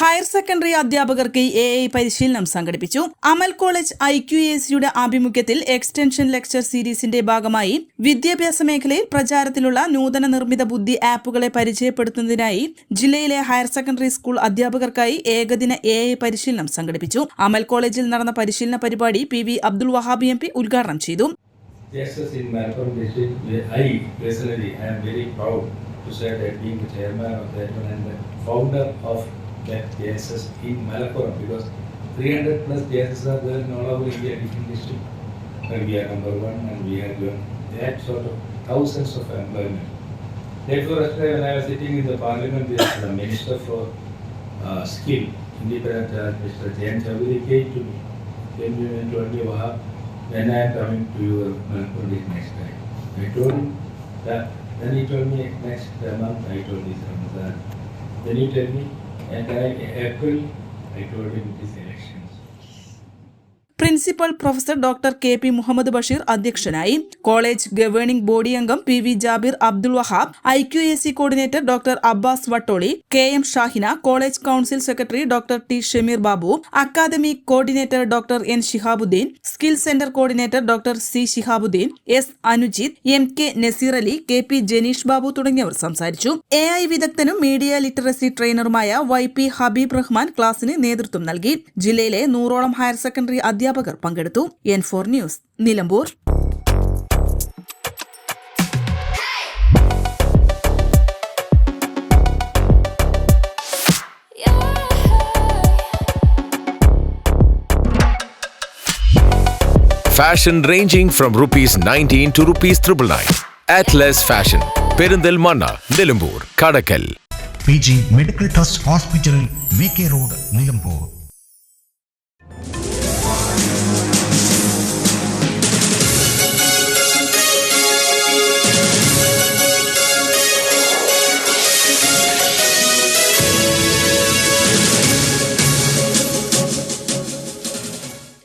higher secondary അധ്യാപകർക്ക് A I പരിശീലനം സംഘടിപ്പിച്ചു. Amal college I Q A സിയുടെ ആഭിമുഖ്യത്തിൽ എക്സ്റ്റൻഷൻ ലെക്ചർ സീരീസിന്റെ ഭാഗമായി വിദ്യാഭ്യാസ മേഖലയിൽ പ്രചാരത്തിലുള്ള നൂതന നിർമ്മിത ബുദ്ധി ആപ്പുകളെ പരിചയപ്പെടുത്തുന്നതിനായി ജില്ലയിലെ ഹയർ സെക്കൻഡറി സ്കൂൾ അധ്യാപകർക്കായി ഏകദിന എ ഐ പരിശീലനം സംഘടിപ്പിച്ചു. അമൽ കോളേജിൽ നടന്ന പരിശീലന പരിപാടി P V Abdul Wahabi M P ഉദ്ഘാടനം ചെയ്തു. to say that being the chairman of the and the founder of that JSS in Malappuram because 300 plus JSS are there in all over India, different district. And we are number one and we are given that sort of thousands of employment. Therefore, yesterday when I was sitting in the parliament, is the minister for uh, skill, independent, uh, Mr. Jain Chaviri came to me, came to me and told when I am coming to your this next time. I told him that, then he told me next month, I told this Ramadan. Then he told me, and I, in April, I told him this election. Principal professor doctor K P Muhammad Basheer അധ്യക്ഷനായി college governing body അംഗം P V Jabir Abdul Wahab I Q A C coordinator doctor Abbas Vattoli K M Shahina college council secretary doctor T Shameer Babu academy coordinator doctor N Shihabuddin skill centre coordinator doctor C Shihabuddin S Anujith M K Naseer Ali K P Janeesh Babu തുടങ്ങിയവർ സംസാരിച്ചു. A I വിദഗ്ധനും media literacy ട്രെയിനറുമായ Y P Habib Rahman ക്ലാസിന് നേതൃത്വം നൽകി. ജില്ലയിലെ നൂറോളം higher secondary അധ്യാപകർ പങ്കെടുത്തു N four news Nilambur Fashion ranging from rupees 19 to rupees 999. Atlas Fashion. Perinthalmanna Nilambur Kadakkal P G medical trust hospital V K road Nilambur